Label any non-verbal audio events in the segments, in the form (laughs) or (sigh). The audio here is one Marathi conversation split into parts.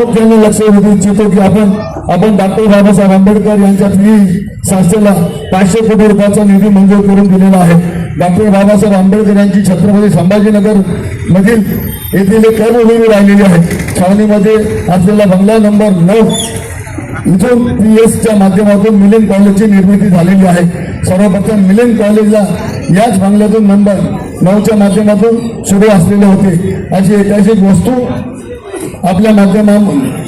प्रामुख्याने लक्ष वेधू इच्छितो की आपण आपण डॉक्टर बाबासाहेब आंबेडकर यांच्या निधी संस्थेला पाचशे कोटी रुपयाचा निधी मंजूर करून दिलेला आहे. डॉक्टर बाबासाहेब आंबेडकर यांची छत्रपती संभाजीनगर मधील येथील एक कर्मभूमी राहिलेली आहे. छावणीमध्ये असलेला बंगला नंबर नऊ इथून पी एसच्या माध्यमातून मिलिंद कॉलेजची निर्मिती झालेली आहे. सर्वप्रथम मिलिंद कॉलेजला याच बंगल्यातून नंबर नऊच्या माध्यमातून सुरू असलेले होते. अशी ऐतिहासिक वस्तू आपल्या माध्यमा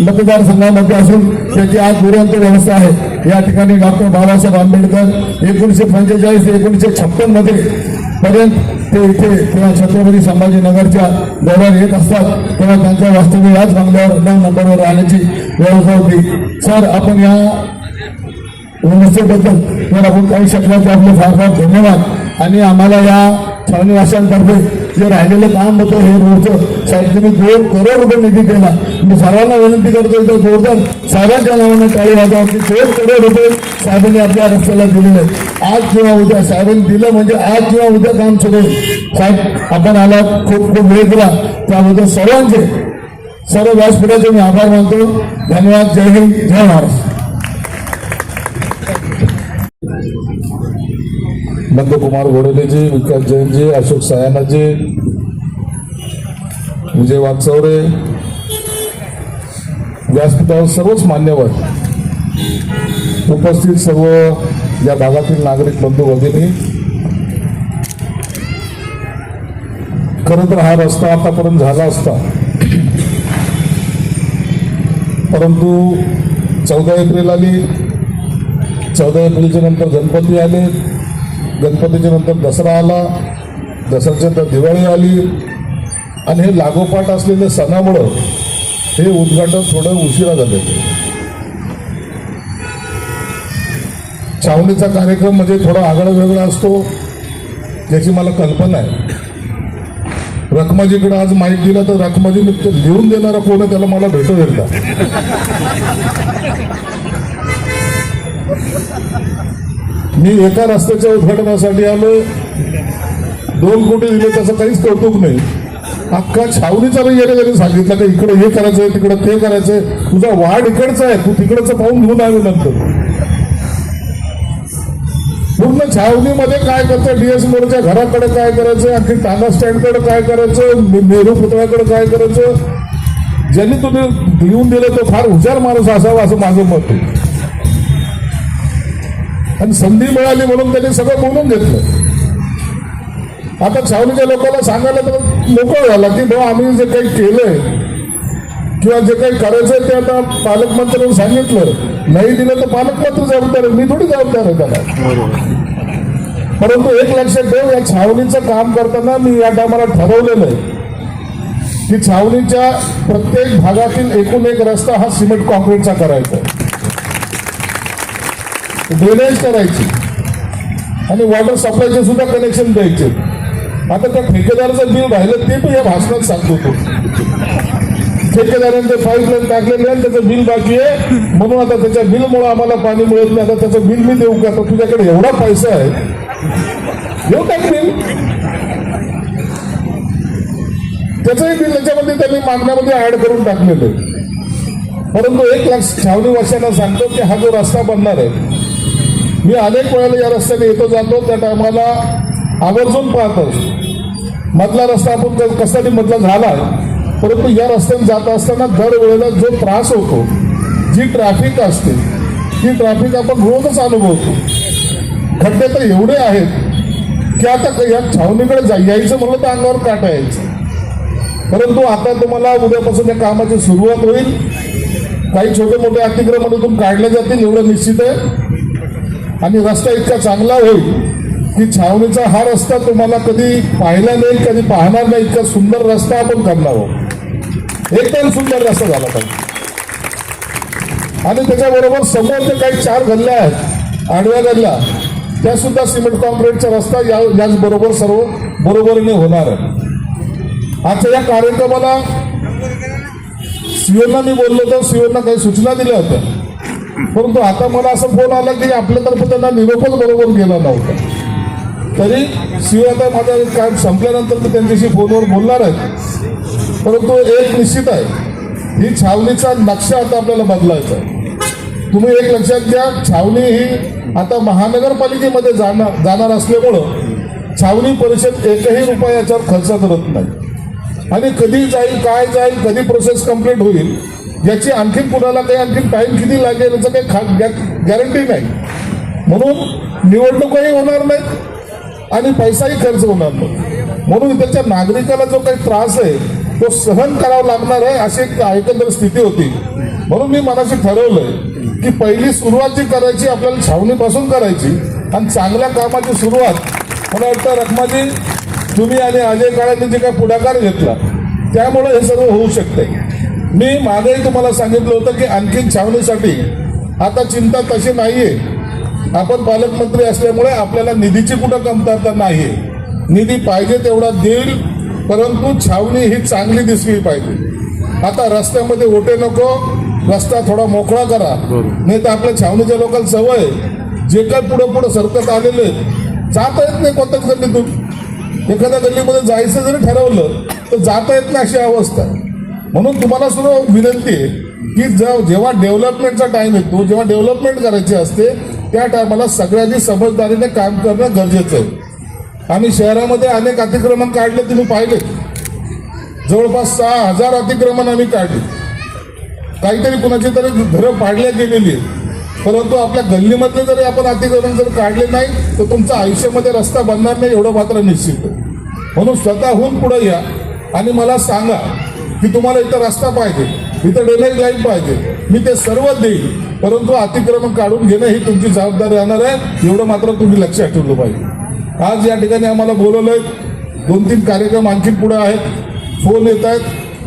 मतदारसंघामध्ये असून त्याची आज दुरंत व्यवस्था आहे. या ठिकाणी डॉक्टर बाबासाहेब आंबेडकर एकोणीसशे पंचेचाळीस ते एकोणीसशे छप्पनमध्ये पर्यंत ते इथे किंवा छत्रपती संभाजीनगरच्या दौऱ्यात येत असतात. तेव्हा त्यांच्या वास्तव्य याच बंगल्यावर नऊ नंबरवर राहण्याची व्यवस्था होती. सर आपण या व्यवस्थेबद्दल जर आपण काही शकल्याचे आपले फार फार धन्यवाद. आणि आम्हाला या छावणीवाशांतर्फे जे राहिलेलं काम होतं हे रोडचं. साहेब तुम्ही दोन करोड रुपये निधी केला. मी सर्वांना विनंती करतो तर जोरदार साहेबांच्या नावानं टाळी वाजवा. की दोन करोड रुपये साहेबांनी आपल्या रस्त्याला दिलेले आज किंवा उद्या साहेबांनी दिलं म्हणजे आज किंवा उद्या काम सुरू साहेब आपण आला खूप खूप वेळ दिला. त्याबद्दल सर्वांचे सर्व व्यासपीठाचे मी आभार मानतो. धन्यवाद. जय हिंद. जय महाराष्ट्र. नंदकुमार घोडेलेजी विकास जैनजी अशोक सयानाजी विजय वाकचौरे व्यासपीठावर सर्वच मान्यवर उपस्थित सर्व या भागातील नागरिक बंधू भगिनी. खरं तर हा रस्ता आतापर्यंत झाला असता. परंतु चौदा एप्रिल आली. चौदा एप्रिलच्या नंतर गणपती आले. गणपतीच्या नंतर दसरा आला दसऱ्याच्या नंतर दिवाळी आली. आणि हे लागोपाठ असलेल्या सणामुळं हे उद्घाटन थोडं उशिरा झाले. छावणीचा कार्यक्रम म्हणजे थोडा आगळा वेगळा असतो याची मला कल्पना आहे. रखमाजीकडे आज माहीत दिला तर रखमाजी ते लिहून देणारा कोण आहे त्याला मला भेटू एकदा मी एका रस्त्याच्या उद्घाटनासाठी आलो दोन कोटी दिले त्याचं काहीच कौतुक नाही. अख्खा छावणीचा नाही येणे त्यांनी सांगितलं का इकडं हे करायचंय तिकडं ते करायचंय. तुझा वाढ इकडचा आहे तू तिकडचं पाहून घेऊन आलो नंतर. पूर्ण छावणीमध्ये काय करतं डीएस मोडच्या घराकडे काय करायचं आणखी टाटा स्टँडकडे काय करायचं नेहरू पुतळ्याकडे काय करायचं ज्यांनी तुम्ही लिहून दिलं तो फार हुशार माणूस असावा असं माझं मत आहे. आणि संधी मिळाली म्हणून त्यांनी सगळं बोलून घेतलं. आता छावणीच्या लोकांना सांगायला तर मोकळ झाला की भाऊ आम्ही जे काही केलंय किंवा जे काही करायचंय ते आता पालकमंत्र्यांनी सांगितलं. नाही दिलं तर पालकमंत्री जबाबदार आहे मी थोडी जबाबदार आहे त्याला. परंतु एक लक्षात ठेव या छावणीचं काम करताना मी या टायमाला ठरवलेलं आहे की छावणीच्या प्रत्येक भागातील एकूण एक रस्ता हा सिमेंट कॉन्क्रीटचा करायचा आहे. ड्रेनेज करायची. आणि वॉटर सप्लायचे सुद्धा कनेक्शन द्यायचे. आता त्या ठेकेदाराचं बिल राहिलं ते पण या भाषणात सांगतो तो. ठेकेदारांचे पाईपलाईन टाकलेले आहे त्याचं बिल बाकी आहे. म्हणून आता त्याच्या बिलमुळे आम्हाला पाणी मिळत नाही. आता त्याचं बिल मी देऊ का? तर तुझ्याकडे एवढा पैसा आहे. देऊ टाक बिल? त्याचंही बिल त्याच्यामध्ये त्यांनी मागण्यामध्ये ऍड करून टाकलेलं परंतु एक लाख छावणी वर्षांना सांगतो की हा जो रस्ता बनणार आहे मी अनेक वेळेला या रस्त्याने येतो जातो त्या टायमाला आवर्जून पाहतो. मधला रस्ता आपण क- कशासाठी मधला झाला परंतु या रस्त्याने जात असताना दरवेळेला जो त्रास होतो जी ट्रॅफिक असते ती ट्रॅफिक आपण रोजच अनुभवतो. खड्डे तर एवढे आहेत की आता क- या छावणीकडे जा यायचं म्हणलं तर अंगावर काटा यायचं. परंतु आता तुम्हाला उद्यापासून या कामाची सुरुवात होईल. काही छोटे मोठे अतिक्रमण तुम काढले जातील एवढं निश्चित आहे. आणि रस्ता इतका चांगला होईल की छावणीचा हा रस्ता तुम्हाला कधी पाहिला नाही कधी पाहणार नाही. इतका सुंदर रस्ता आपण करणार आहोत. एकदम सुंदर रस्ता झाला पाहिजे. आणि त्याच्याबरोबर समोर जे काही चार गल्ल्या आहेत आडव्या गल्ल्या त्या सुद्धा सिमेंट कॉन्क्रीटचा रस्ता या याचबरोबर सर्व बरोबरीने होणार आहे. आजच्या या कार्यक्रमाला सीओना मी बोललो तर सीओना काही सूचना दिल्या होत्या. परंतु आता मला असं फोन आला की आपल्यातर्फे त्यांना निरोपच बरोबर गेला नव्हता. तरी सीओ आता काम संपल्यानंतर मी त्यांच्याशी फोनवर बोलणार आहे. परंतु एक निश्चित आहे ही छावणीचा नक्षा आता आपल्याला बदलायचा आहे. तुम्ही एक लक्षात घ्या छावणी ही आता महानगरपालिकेमध्ये जाणार जाणार असल्यामुळं छावणी परिषद एकही रुपया याच्यावर खर्च करत नाही. आणि कधी जाईल काय जाईल कधी प्रोसेस कंप्लीट होईल याची आणखीन कुणाला काही आणखीन टाईम किती लागेल याचं काही खा गॅरंटी नाही. म्हणून निवडणुकाही होणार नाहीत आणि पैसाही खर्च होणार नाही. म्हणून त्याच्या नागरिकाला जो काही त्रास आहे तो सहन करावा लागणार आहे अशी एक एकंदर स्थिती होती. म्हणून मी मनाशी ठरवलंय की पहिली सुरुवात जी करायची आपल्याला छावणीपासून करायची आणि चांगल्या कामाची सुरुवात मला वाटतं रखमाजी तुम्ही आणि अजय काळांनी जे काही पुढाकार घेतला त्यामुळे हे सर्व होऊ शकते मी मागेही तुम्हाला सांगितलं होतं की आणखीन छावणीसाठी आता चिंता तशी नाहीये. आपण पालकमंत्री असल्यामुळे आपल्याला निधीची कुठं कमतरता नाहीये. निधी पाहिजे तेवढा देईल परंतु छावणी ही चांगली दिसली पाहिजे. आता रस्त्यामध्ये ओटे नको रस्ता थोडा मोकळा करा. नाही तर आपल्या छावणीच्या लोकांना सवय. जे काय पुढं पुढं सरकत आलेले आहेत, जाता येत नाही कोणत्याच गल्लीतून. एखाद्या गल्लीमध्ये जायचं जरी ठरवलं तर जाता येत नाही अशी अवस्था आहे. म्हणून तुम्हाला सुद्धा विनंती आहे की जेव्हा जेव्हा डेव्हलपमेंटचा टाइम येतो जेव्हा डेव्हलपमेंट करायची असते त्या टायमाला सगळ्यांनी समजदारीने काम करणं गरजेचं आहे. आम्ही शहरामध्ये अनेक अतिक्रमण काढले तुम्ही पाहिले. जवळपास सहा हजार अतिक्रमण आम्ही काढले. काहीतरी कुणाची तरी घरं पाडल्या गेलेली आहेत परंतु आपल्या गल्लीमधले जरी आपण अतिक्रमण जर काढले नाही तर तुमच्या आयुष्यामध्ये रस्ता बनणार नाही एवढं मात्र निश्चित आहे. म्हणून स्वतःहून पुढे या आणि मला सांगा की तुम्हाला इथं रस्ता पाहिजे इथं डेलाईट लाईन पाहिजे. मी ते सर्व देईल परंतु अतिक्रमण काढून घेणं ही तुमची जबाबदारी राहणार आहे. एवढं मात्र तुम्ही लक्षात ठेवलं पाहिजे. आज या ठिकाणी आम्हाला बोलवलंय दोन तीन कार्यक्रम आणखी पुढे आहेत. फोन येत आहेत.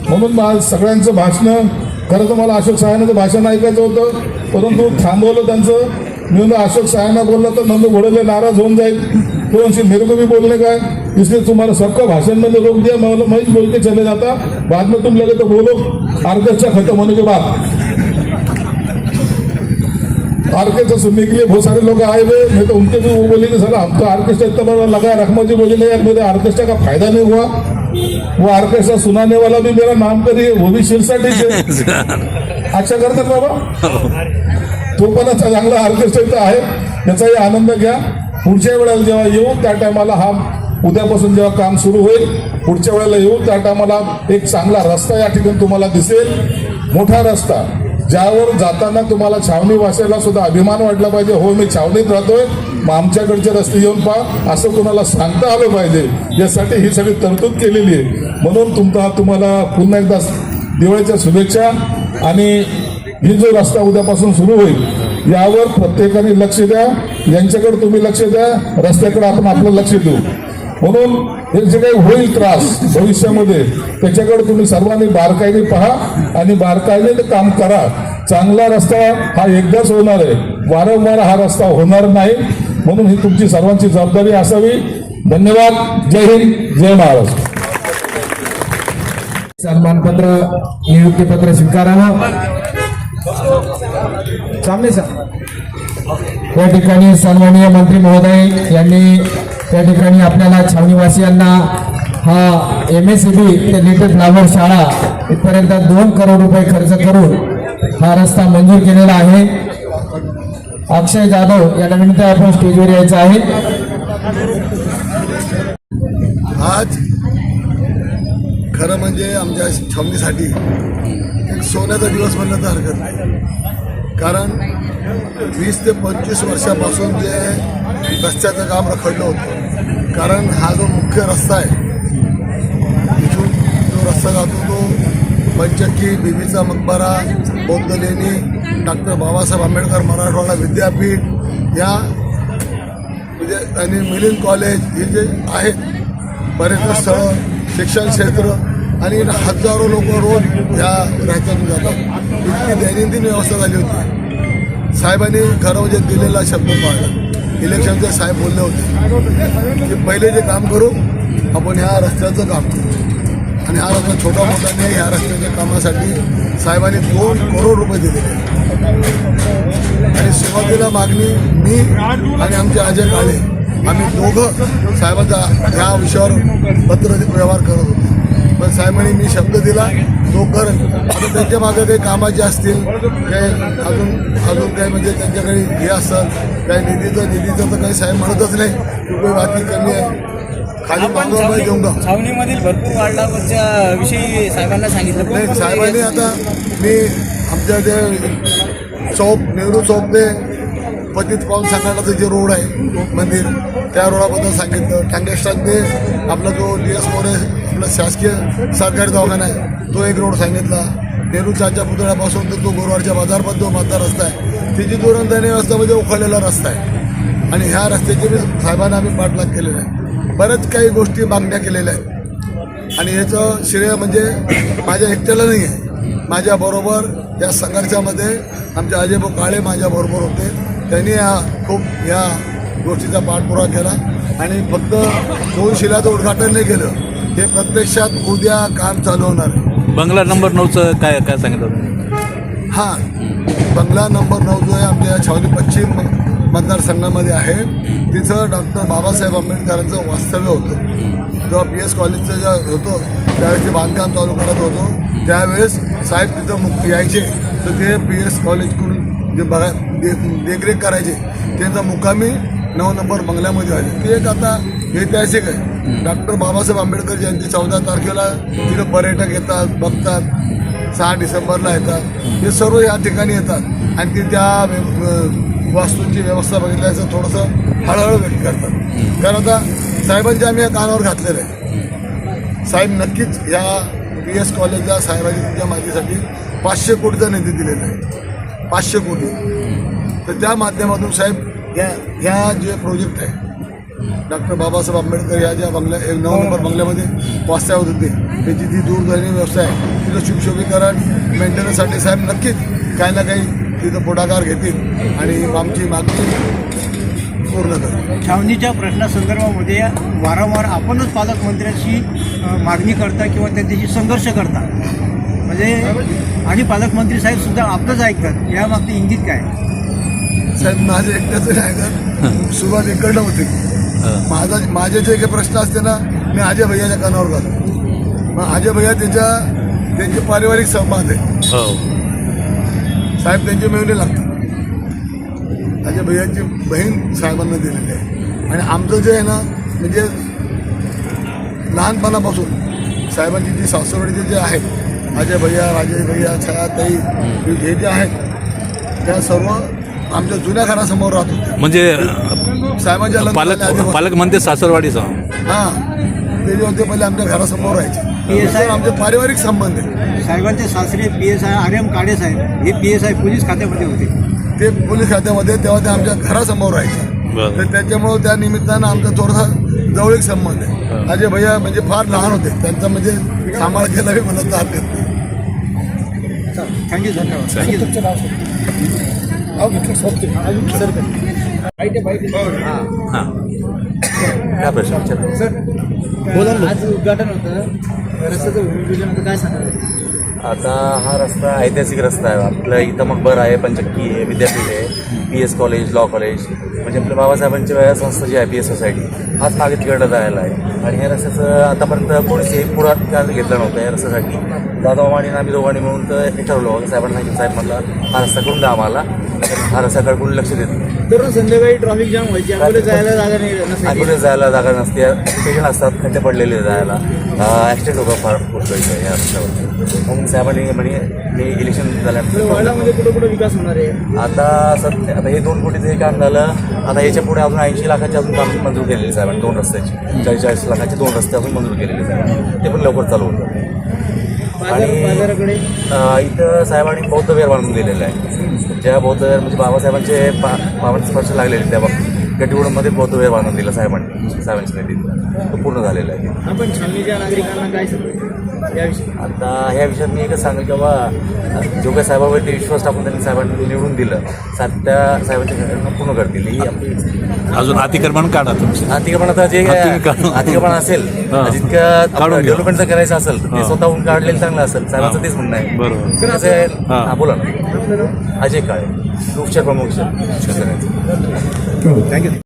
म्हणून मा- सगळ्यांचं भाषणं खरं तर मला अशोक सहायनाचं भाषण ऐकायचं होतं. परंतु थांबवलं त्यांचं. मी अशोक सहायना बोललं तर नंदू घोडले नाराज होऊन जाईल. तो म्हणशी मेरे को भी बोलने का है। इसलिए तुम्हारा सबका भाषण मैंने रोक दिया। मैं बोला, मैं ही बोल के चले जाता। बाद में तुम लगे तो बोलो। आर्केस्ट्रा खत्म होने के बाद। आर्केस्ट्रा सुनने के लिए बहुत सारे लोग आए हुए। नहीं तो उनके भी वो बोलेंगे सर हम तो आर्केस्ट्रा इतना बड़ा लगा रखमा जी बोलेंगे यार मेरे आर्केस्ट्रा का फायदा नहीं हुआ। वो आर्केस्ट्रा सुनाने वाला भी मेरा नाम करिए वो भी शिरसाटी से (laughs) अच्छा करतात बाबा। तो पण चांगला ऑर्केस्ट्रा इथं आहे. त्याचाही आनंद घ्या. पुढच्या वेळेला जेव्हा येऊन त्या टायमाला हा उद्यापासून जेव्हा काम सुरू होईल पुढच्या वेळेला येऊन त्या टायमाला एक चांगला रस्ता या ठिकाणी तुम्हाला दिसेल. मोठा रस्ता ज्यावर जाताना तुम्हाला छावणी वाचायला सुद्धा अभिमान वाटला पाहिजे. हो मी छावणीत राहतोय मग आमच्याकडचे रस्ते येऊन पहा असं कोणाला सांगता आलं पाहिजे. यासाठी ही सगळी तरतूद केलेली आहे. म्हणून तुमचा तुम्हाला पुन्हा एकदा दिवाळीच्या शुभेच्छा आणि ही जो रस्ता उद्यापासून सुरू होईल यावर प्रत्येकाने लक्ष द्या. यांच्याकडे तुम्ही लक्ष द्या. रस्त्याकडे आपण आपलं लक्ष देऊ. म्हणून हे जे काही होईल त्रास भविष्यामध्ये त्याच्याकडे तुम्ही सर्वांनी बारकाईने पहा आणि बारकाईने ते काम करा. चांगला रस्ता हा एकदाच होणार आहे. वारंवार हा रस्ता होणार नाही. म्हणून ही तुमची सर्वांची जबाबदारी असावी. धन्यवाद. जय हिंद. जय महाराष्ट्र. सन्मानपत्र नियुक्तीपत्र स्वीकारावं चांगले सर. या ठिकाणी सन्माननीय मंत्री महोदय यांनी त्या ठिकाणी आपल्याला छावणीवासियांना हा एम एस सी बी ते लिटल फ्लावर शाळा इथपर्यंत दोन करोड रुपये खर्च करून हा रस्ता मंजूर केलेला आहे. अक्षय जाधव या निमित्त आपण स्टेजवर यायचं आहे. आज खरं म्हणजे आमच्या छावणीसाठी एक सोन्याचा दिवस म्हणण्याचा हरकत नाही. कारण वीस ते पंचवीस वर्षापासून जे रस्त्याचं काम रखडलं होतं. कारण हा जो मुख्य रस्ता आहे इथून जो रस्ता जातो तो पंचक्की बीबीचा मकबरा बौद्ध लेणी डॉक्टर बाबासाहेब आंबेडकर मराठवाडा विद्यापीठ या म्हणजे आणि मिलिंद कॉलेज हे जे आहेत पर्यटन स्थळं शिक्षण क्षेत्र आणि हजारो लोक रोज या राज्यातून जातात. इतकी दैनंदिन व्यवस्था झाली होती. साहेबांनी खरं म्हणजे दिलेला शब्द पाळला. इलेक्शनचे साहेब बोलले होते की पहिले जे काम करू आपण ह्या रस्त्याचं काम करू. आणि हा रस्ता छोटा मोठा नाही ह्या रस्त्याच्या कामासाठी साहेबांनी दोन करोड रुपये दिलेले आणि सुरुवातीला मागणी मी आणि आमचे अजय काळे आम्ही दोघं साहेबांचा ह्या विषयावर पत्र व्यवहार करत होतो. पण साहेबांनी मी शब्द दिला तो करत आता त्यांच्या मागे काही कामाचे असतील काही अजून अजून काही म्हणजे त्यांच्याकडे हे असतात काही निधीचं निधीचं तर काही साहेब म्हणतच नाही की काही बाकी कमी आहे. खाली नाही देऊन का छावणीमधील भरपूर वाढलाच्या विषयी साहेबांना सांगितलं. नाही साहेबांनी आता मी आमच्या ते चौक नेहरू चौक ते पतित पावन संघटनाचं जे रोड आहे मंदिर त्या रोडाबद्दल सांगितलं. टांगे स्टँड ते आपला जो डी एस मोरे आपला शासकीय सरकारी दवाखाना आहे. तो एक रोड सांगितला. नेहरू चाच्या पुतळ्यापासून तर तो गोरवाडच्या बाजारपर्यंत जो मधला रस्ता आहे तिची दुरंतानी रस्ता म्हणजे उखळलेला रस्ता आहे. आणि ह्या रस्त्याची मी साहेबांना आम्ही पाठलाग केलेला आहे. बऱ्याच काही गोष्टी मागण्या केलेल्या आहेत. आणि याचं श्रेय म्हणजे माझ्या एकट्याला नाही आहे. माझ्याबरोबर या संघर्षामध्ये आमचे अजयभाऊ काळे माझ्याबरोबर होते. त्यांनी या खूप या गोष्टीचा पाठपुरावा केला आणि फक्त दोन शिलाचं उद्घाटन नाही केलं. हे प्रत्यक्षात उद्या काम चालू होणार आहे. बंगला नंबर नऊचं काय काय सांगितलं तुम्ही? हां. बंगला नंबर नऊ जो आहे आमच्या या छावणी पश्चिम मतदारसंघामध्ये आहे. तिथं डॉक्टर बाबासाहेब आंबेडकरांचं वास्तव्य होतं. जेव्हा पी एस कॉलेजचं जे होतं त्यावेळेस ते बांधकाम चालू करत होतो. त्यावेळेस साहेब तिथं मुक यायचे. तर ते पी एस कॉलेजकडून जे बघा देखरेख करायचे. त्यांचा मुक्कामी नऊ नंबर बंगल्यामध्ये आले. ते एक आता ऐतिहासिक आहे. डॉक्टर बाबासाहेब आंबेडकर जयंती चौदा तारखेला तिथं पर्यटक येतात बघतात. सहा डिसेंबरला येतात. हे सर्व या ठिकाणी येतात. आणि ते त्या वास्तूंची व्यवस्था बघितल्याचं थोडंसं हळहळ व्यक्त करतात. कारण आता साहेबांच्या आम्ही या कानावर घातलेलं आहे. साहेब नक्कीच या पी एस कॉलेजला साहेबांनी तुमच्या माहितीसाठी पाचशे कोटीचा निधी दिलेला आहे. पाचशे कोटी. तर त्या माध्यमातून साहेब या ह्या जे प्रोजेक्ट आहे डॉक्टर बाबासाहेब आंबेडकर या ज्या बंगल्या एक नऊ नंबर बंगल्यामध्ये वास्तव्यात होते त्याची जी दूरध्वनी व्यवस्था आहे तिथं शुभशोभीकरण मेंटेनन्ससाठी साहेब नक्कीच काही ना काही तिथं पुढाकार घेतील आणि आमची मागणी पूर्ण करतील छावणीच्या प्रश्नासंदर्भामध्ये वारंवार आपणच पालकमंत्र्यांशी मागणी करता किंवा त्यांच्याशी संघर्ष करता. म्हणजे आणि पालकमंत्री साहेब सुद्धा आपलंच ऐकतात. या इंगित काय? साहेब माझे एकट्याचं नाही का सुरुवात इकडनं होती. माझा माझे जे काही प्रश्न असते ना मी अजय भैयाच्या कानावर घालतो. मग अजय भैया त्यांच्या त्यांचे पारिवारिक संवाद आहे. हो. साहेब त्यांचे मिळवले लागतात अजय भैयाची बहीण साहेबांना दिलेली आहे. आणि आमचं जे आहे ना म्हणजे लहानपणापासून साहेबांची जी सासरवाडीचे जे आहेत अजय भैया राजेश भैया छायाताई हे जे आहेत त्या सर्व आमच्या जुन्या घरासमोर राहत होते. म्हणजे साहेबांच्या पालक पालक म्हणते सासरवाडीचा. हा. ते जे होते पहिले आमच्या घरासमोर राहायचे. PSI आमचे पारिवारिक संबंध आहे. साहेबांचे सासरे P S I R M Kale साहेब हे पी एस आय पोलीस खात्यामध्ये होते. ते पोलीस खात्यामध्ये तेव्हा ते आमच्या घरासमोर राहायचे. बरं. तर त्याच्यामुळं त्या निमित्तानं आमचा थोडासा जवळीक संबंध आहे. अजय भैया म्हणजे फार लहान होते. त्यांचा म्हणजे सांभाळ केला बी म्हणत हरकत नाही. थँक्यू धन्यवाद. थँक्यू हां काय प्रश्न विचारा. आज उद्घाटन होतं रस्त्याचं भूमिपूजन होतं काय सांगाल आता हा रस्ता ऐतिहासिक रस्ता आहे. आपलं इथं मकबर आहे पंचक्की आहे विद्यापीठ आहे P S college law college म्हणजे आपल्या बाबासाहेबांची वेळा संस्था जी आहे पी एस सोसायटी हाच मागे तिकडं जायला आहे. आणि ह्या रस्त्याचं आतापर्यंत कोणीच एक पुढाकार घेतला नव्हता. या रस्त्यासाठी दादा आणि आम्ही दोघांनी मिळून तर हे ठरवलं. होतं साहेबांना साहेब म्हटलं रस्ता करून द्या आम्हाला. कोणी लक्ष देत नाही. दररोज संध्याकाळी ट्रॉफिक जाम व्हायची. जायला जागा नाही नसायची जायला जागा नसते. पेशंट असतात खड्डे पडलेले जायला. ॲक्सिडेंट होतो फार खूप इथं या रस्त्यावर. मग साहेबांनी म्हणे मी इलेक्शन झाल्यानंतर वार्डामध्ये कुठं कुठं विकास होणार आहे? आता सध्या आता हे दोन कोटीचं हे काम झालं. आता याच्यापुढे अजून ऐंशी लाखाची अजून काम मंजूर केलेली साहेबांनी दोन रस्त्याची. चाळीस चाळीस लाखाचे दोन रस्ते अजून मंजूर केलेले साहेबांनी ते पण लवकर चालू होतं अं, इथं साहेबांनी बौद्ध विहार बांधून दिलेलं आहे. ज्या बौद्ध विहार म्हणजे बाबासाहेबांचे पा पावन स्पर्श लागलेले त्या गटीगुडमध्ये बौद्ध विहार बांधून दिला साहेबांनी साहेबांच्या निधीत तो पूर्ण झालेला आहे. आपण छावणीच्या नागरिकांना काय आता ह्या विषयात मी एकच सांगेल की बाबा जो काही साहेबावरती विश्वास टाकून त्यांनी साहेबांनी निवडून दिलं. साहेब त्या साहेबांच्या घटना पूर्ण करतील ही आपली अजून अतिक्रमण काढा तुमचे अतिक्रमण आता जे अतिक्रमण. अतिक्रमण असेल. जितकं. डेव्हलपमेंट जर करायचं असेल तर ते. स्वतःहून काढलेलं चांगलं असेल. साहेबांचं. तेच म्हणणं आहे. बरोबर. कसं आहे. बोला ना. अजय काळे उपचार प्रमुख शिवसेनेचे थँक्यू